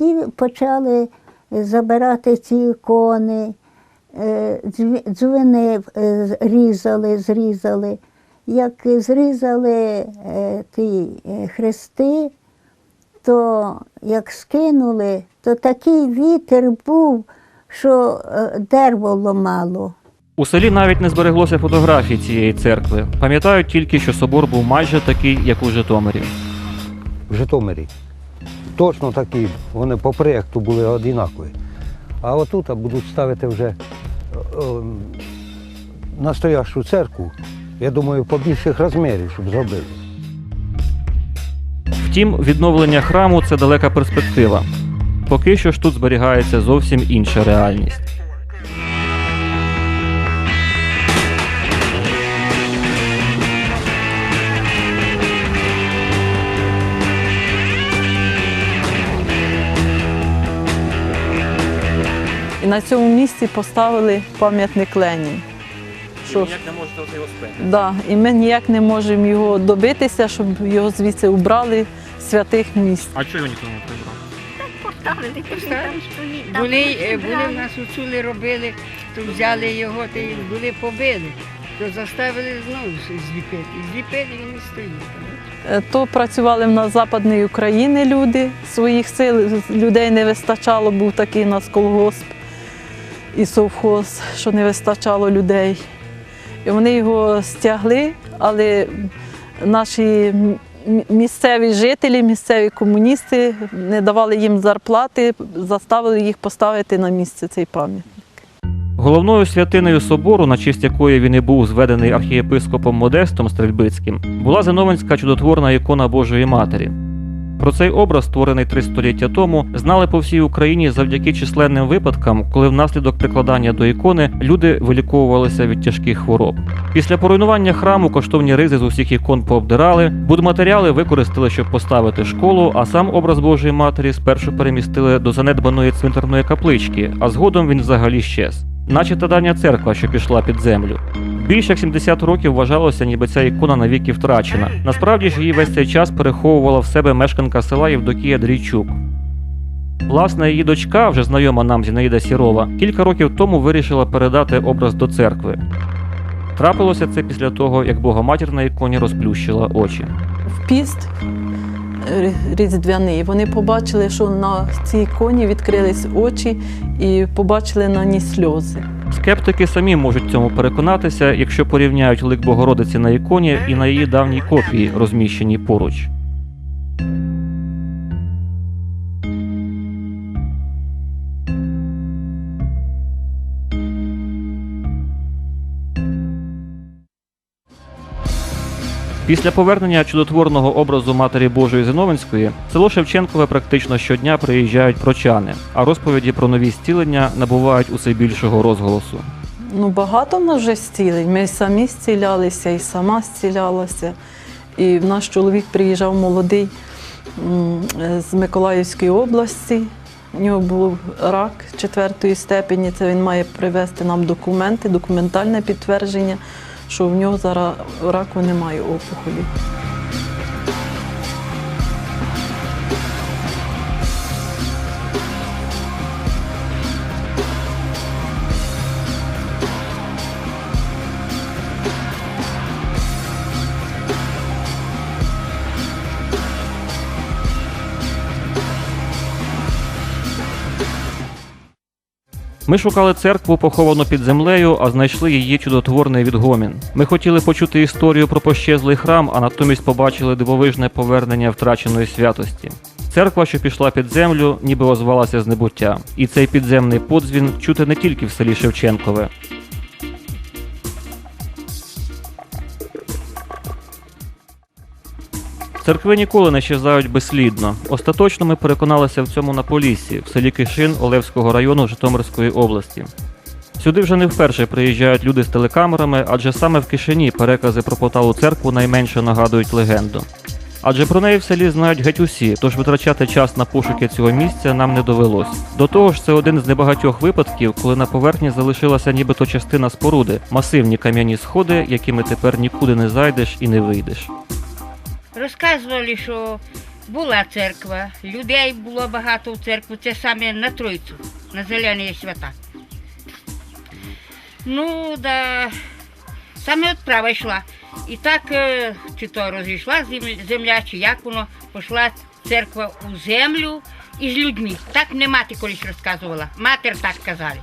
Тоді почали забирати ці ікони, е, дзвіни е, різали, зрізали. Як зрізали е, ті хрести, то як скинули, то такий вітер був, що дерево ломало. У селі навіть не збереглося фотографій цієї церкви. Пам'ятають тільки, що собор був майже такий, як у Житомирі. в Житомирі. Точно такі, вони по проєкту були однакові. А отут будуть ставити вже е, е, настоящу церкву, я думаю, побільших розмірів, щоб зробили. Втім, відновлення храму це далека перспектива. Поки що ж тут зберігається зовсім інша реальність. На цьому місці поставили пам'ятник Ленін. Що ж, не можете його спити. да, і ми ніяк не можемо його добитися, щоб його звідси убрали з святих місць. А чого його ніхто не прибрав? Були, е, були в нас уцули робили, то взяли його, то були побили. То заставили знову щось зліпити. Зліпили і стоїть. Е, То працювали в нас з Западної України люди, своїх сил людей не вистачало, був такий у нас колгосп і совхоз, що не вистачало людей. І вони його стягли, але наші місцеві жителі, місцеві комуністи не давали їм зарплати, заставили їх поставити на місце цей пам'ятник. Головною святиною собору, на честь якої він і був зведений архієпископом Модестом Стрельбицьким, була Зиновинська чудотворна ікона Божої Матері. Про цей образ, створений три століття тому, знали по всій Україні завдяки численним випадкам, коли внаслідок прикладання до ікони люди виліковувалися від тяжких хвороб. Після поруйнування храму коштовні ризи з усіх ікон пообдирали, будматеріали використали, щоб поставити школу, а сам образ Божої Матері спершу перемістили до занедбаної цвинтарної каплички, а згодом він взагалі щез. Наче та дання церква, що пішла під землю. Більше як 70 років вважалося, ніби ця ікона навіки втрачена. Насправді ж її весь цей час переховувала в себе мешканка села Євдокія Дрійчук. Власне, її дочка, вже знайома нам Зінаїда Сірова, кілька років тому вирішила передати образ до церкви. Трапилося це після того, як Богоматір на іконі розплющила очі. в піст різдвяний. Вони побачили, що на цій іконі відкрились очі і побачили на ній сльози. Скептики самі можуть цьому переконатися, якщо порівняють лик Богородиці на іконі і на її давній копії, розміщеній поруч. Після повернення чудотворного образу Матері Божої Зиновинської село Шевченкове практично щодня приїжджають прочани, а розповіді про нові зцілення набувають усе більшого розголосу. Ну, багато в нас вже зцілень. Ми самі зцілялися, і сама зцілялася. І в наш чоловік приїжджав молодий з Миколаївської області. У нього був рак четвертої степені. Це він має привезти нам документи, документальне підтвердження, що в нього зараз раку немає опухолі. Ми шукали церкву, поховану під землею, а знайшли її чудотворний відгомін. Ми хотіли почути історію про пощезлий храм, а натомість побачили дивовижне повернення втраченої святості. Церква, що пішла під землю, ніби озвалася з небуття. І цей підземний подзвін чути не тільки в селі Шевченкове. Церкви ніколи не щезають безслідно. Остаточно ми переконалися в цьому на Поліссі, в селі Кишин Олевського району Житомирської області. Сюди вже не вперше приїжджають люди з телекамерами, адже саме в Кишині перекази про Поталу церкву найменше нагадують легенду. Адже про неї в селі знають геть усі, тож витрачати час на пошуки цього місця нам не довелось. До того ж, це один з небагатьох випадків, коли на поверхні залишилася нібито частина споруди, масивні кам'яні сходи, якими тепер нікуди не зайдеш і не вийдеш. Розказували, що Була церква, людей було багато в церкву, це саме на Тройцю, на Зелені свята. Ну, да, саме відправа йшла. І так, е, чи то розійшла земля, чи як воно, пішла церква у землю із людьми. Так не мати колись розказувала. Матер так казали.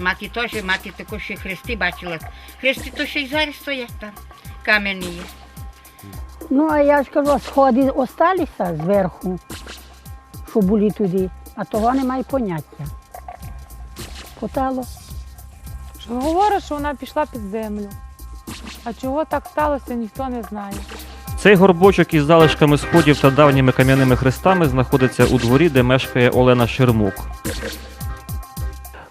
Мати теж, мати також ще хрести бачила. Хрести то ще й зараз стоять там. Кам'яні є. Ну, а я ж кажу, сходи осталися зверху, що були туди, а того немає поняття. Потало. Що говорить, що вона пішла під землю. А чого так сталося, ніхто не знає. Цей горбочок із залишками сходів та давніми кам'яними хрестами знаходиться у дворі, де мешкає Олена Шермук.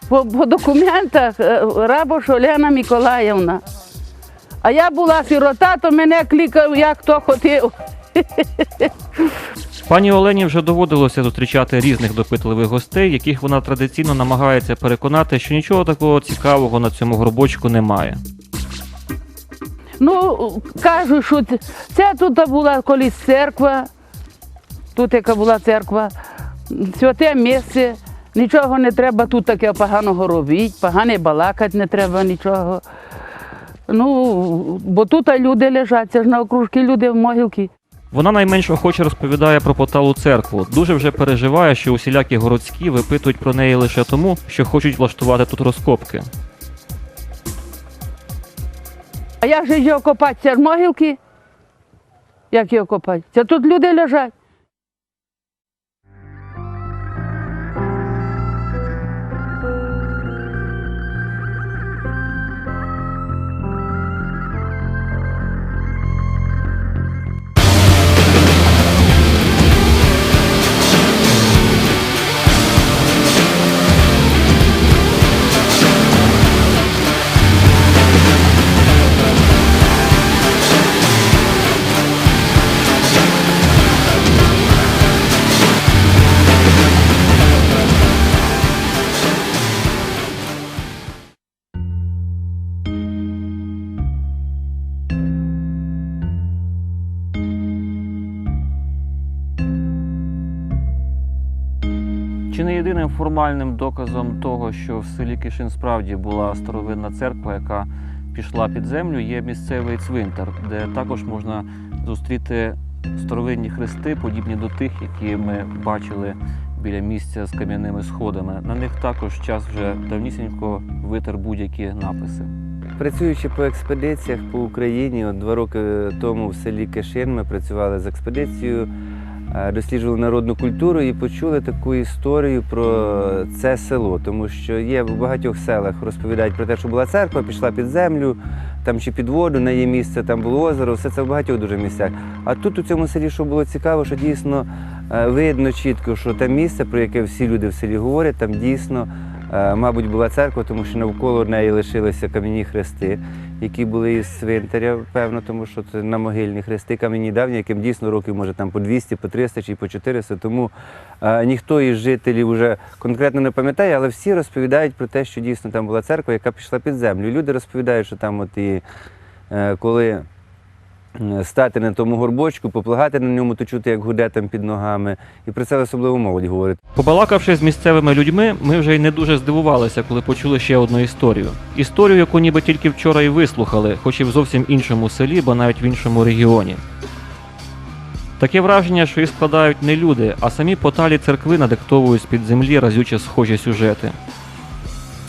По, по документах е, Рабош Олена Миколаївна. А я була сирота, то мене кликав, як хто хотів. Пані Олені вже доводилося зустрічати різних допитливих гостей, яких вона традиційно намагається переконати, що нічого такого цікавого на цьому горбочку немає. Ну, кажуть, що це тут була колись церква, тут яка була церква, святе місце, нічого не треба тут таке поганого робити, погане балакати не треба нічого. Ну, бо тут люди лежать, це ж на окружки люди в могилки. Вона найменш охоче розповідає про поталу церкву. Дуже вже переживає, що усілякі городські випитують про неї лише тому, що хочуть влаштувати тут розкопки. А як же його копати? Це ж могилки? Як його копати? Це тут люди лежать. Чи не єдиним формальним доказом того, що в селі Кишин справді була старовинна церква, яка пішла під землю, є місцевий цвинтар, де також можна зустріти старовинні хрести, подібні до тих, які ми бачили біля місця з кам'яними сходами. На них також час вже давнісінько витер будь-які написи. Працюючи по експедиціях по Україні, от два роки тому в селі Кишин ми працювали з експедицією, досліджували народну культуру і почули таку історію про це село, тому що є в багатьох селах розповідають про те, що була церква, пішла під землю, там чи під воду, на її місце, там було озеро, все це в багатьох дуже місцях. А тут у цьому селі, що було цікаво, що дійсно е, видно чітко, що те місце, про яке всі люди в селі говорять, там дійсно Е, Мабуть, була церква, тому що навколо неї лишилися кам'яні хрести, які були із цвинтаря, певно, тому що це на могильні хрести, кам'яні давні, яким дійсно років може там по 200, по 300 чи по 400. Тому е, ніхто із жителів вже конкретно не пам'ятає, але всі розповідають про те, що дійсно там була церква, яка пішла під землю. Люди розповідають, що там от і е, коли стати на тому горбочку, поплагати на ньому, то чути, як гуде там під ногами. І про це особливо молодь говорить. Побалакавши з місцевими людьми, ми вже й не дуже здивувалися, коли почули ще одну історію. Історію, яку ніби тільки вчора і вислухали, хоч і в зовсім іншому селі, бо навіть в іншому регіоні. Таке враження, що їх складають не люди, а самі поталі церкви надиктовують з-під землі разюче схожі сюжети.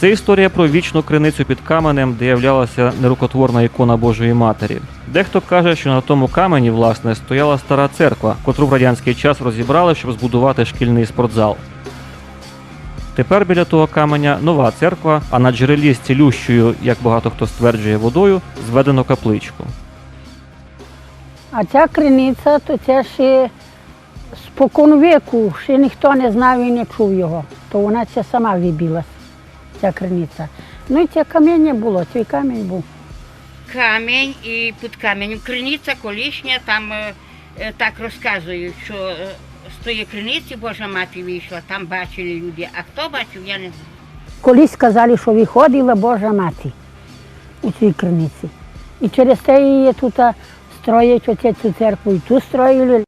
Це історія про вічну криницю під каменем, де являлася нерукотворна ікона Божої Матері. Дехто каже, що на тому камені, власне, стояла стара церква, котру в радянський час розібрали, щоб збудувати шкільний спортзал. Тепер біля того каменя нова церква, а на джерелі з цілющою, як багато хто стверджує, водою, зведено капличку. А ця криниця, то це ще спокон віку, ще ніхто не знав і не чув його. То вона це сама вибилась, ця криниця. Ну і це каміння було, цей камінь був. камінь і під каменем криниця колишня, там е, е, так розказують, що е, з тої криниці Божа мати вийшла, там бачили люди. А хто бачив, я не знаю. Колись сказали, що виходила Божа мати у цій криниці. І через те її тут строять оце цю церкву, і ту строїли.